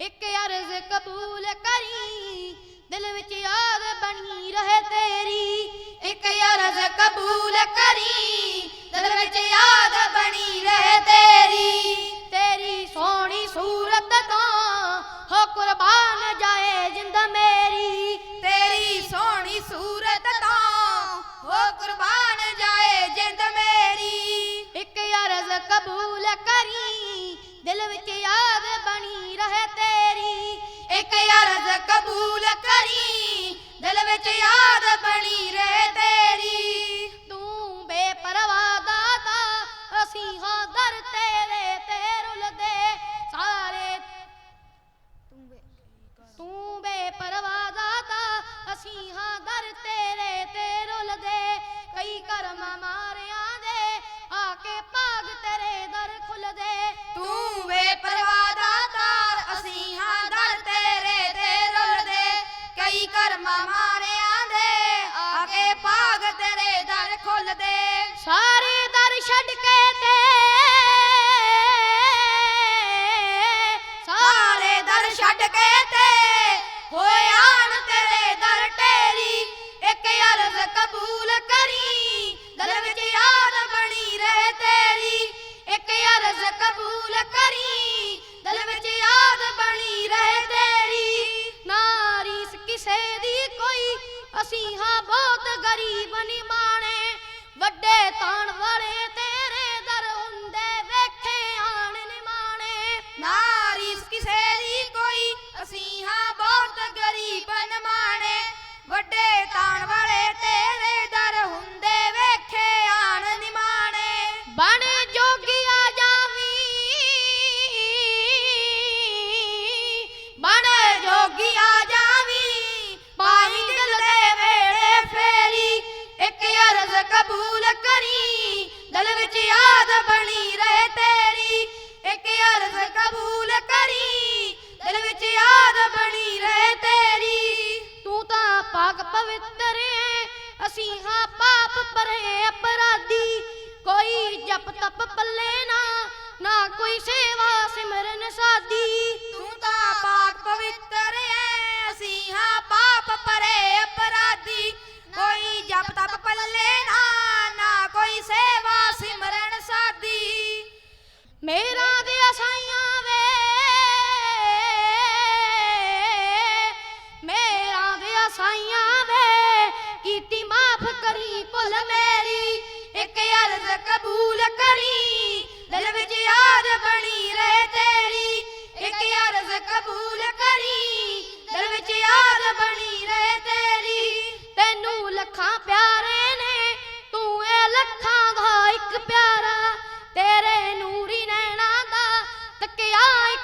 ਇੱਕ ਅਰਜ਼ ਕਬੂਲ ਕਰੀ, ਦਿਲ ਵਿੱਚ ਯਾਦ ਬਣੀ ਰਹੇ ਤੇਰੀ। ਇੱਕ ਅਰਜ਼ ਕਬੂਲ ਕਰੀ, ਦਿਲ ਵਿੱਚ ਯਾਦ ਬਣੀ ਰਹੇ ਤੇਰੀ। ਤੇਰੀ ਸੋਹਣੀ ਸੂਰਤ ਤੋਂ ਹੋ ਕੁਰਬਾਨ ਜਾਏ ਜਿੰਦ ਮੇਰੀ। ਤੇਰੀ ਸੋਹਣੀ ਸੂਰਤ ਤੋਂ ਹੋ ਕੁਰਬਾਨ ਜਾਏ ਜਿੰਦ ਮੇਰੀ। ਇੱਕ ਅਰਜ਼ ਕਬੂਲ ਕਰੀ, ਦਿਲ ਵਿੱਚ ਯਾਦ ਤੇਰੀ ਇੱਕ ਅਰਜ਼ ਕਬੂਲ ਖੁੱਲਦੇ ਸਾਰੇ ਦਰ ਛੱਡ ਕੇ ਤੇ ਸਾਰੇ ਦਰ ਛੱਡ ਕੇ ਤੇ ਹੋਇਆਨ ਤੇਰੇ ਦਰ ਟੇਰੀ। ਇੱਕ ਅਰਜ਼ ਕਬੂਲ ਕਰੀ ਦਿਲ ਵਿੱਚ ਯਾਦ ਬਣੀ ਰਹੇ ਤੇਰੀ। ਇੱਕ ਅਰਜ਼ ਕਬੂਲ ਕਰੀ ਦਿਲ ਵਿੱਚ ਯਾਦ ਬਣੀ ਰਹੇ ਤੇਰੀ। ਨਾਰੀਸ ਕਿਸੇ ਦੀ ਕੋਈ ਅਸੀਂ ਹਾਂ ਬਹੁਤ ਗਰੀਬ ਨਿਮਾਣੇ। ਵੱਡੇ ਤਾਣ ਵਾਲੇ ਪਵਿੱਤਰ ਹੈ ਅਸੀਂ ਹਾਂ ਪਾਪ ਪਰੇ ਅਪਰਾਧੀ। ਕੋਈ ਜਪ ਤਪ ਪੱਲੇ ਨਾ ਨਾ ਕੋਈ ਸੇਵਾ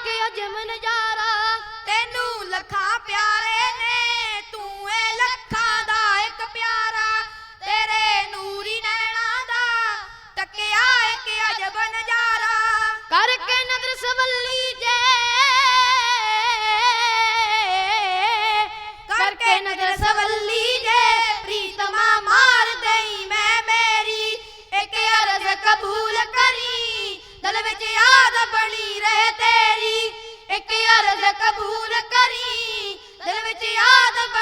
ਤੱਕਿਆ ਅਜਮ ਨਜ਼ਾਰਾ ਤੈਨੂੰ ਲੱਖਾਂ ਪਿਆਰੇ ਨੇ, ਤੂੰ ਏ ਲੱਖਾਂ ਦਾ ਇੱਕ ਪਿਆਰਾ। ਤੇਰੇ ਨੂਰੀ ਨੈਣਾ ਦਾ ਤੱਕਿਆ ਇੱਕ ਅਜਬ ਨਜ਼ਾਰਾ ਕਰਕੇ ਨਦਰ ਸਵੱਲੀ தெரியாத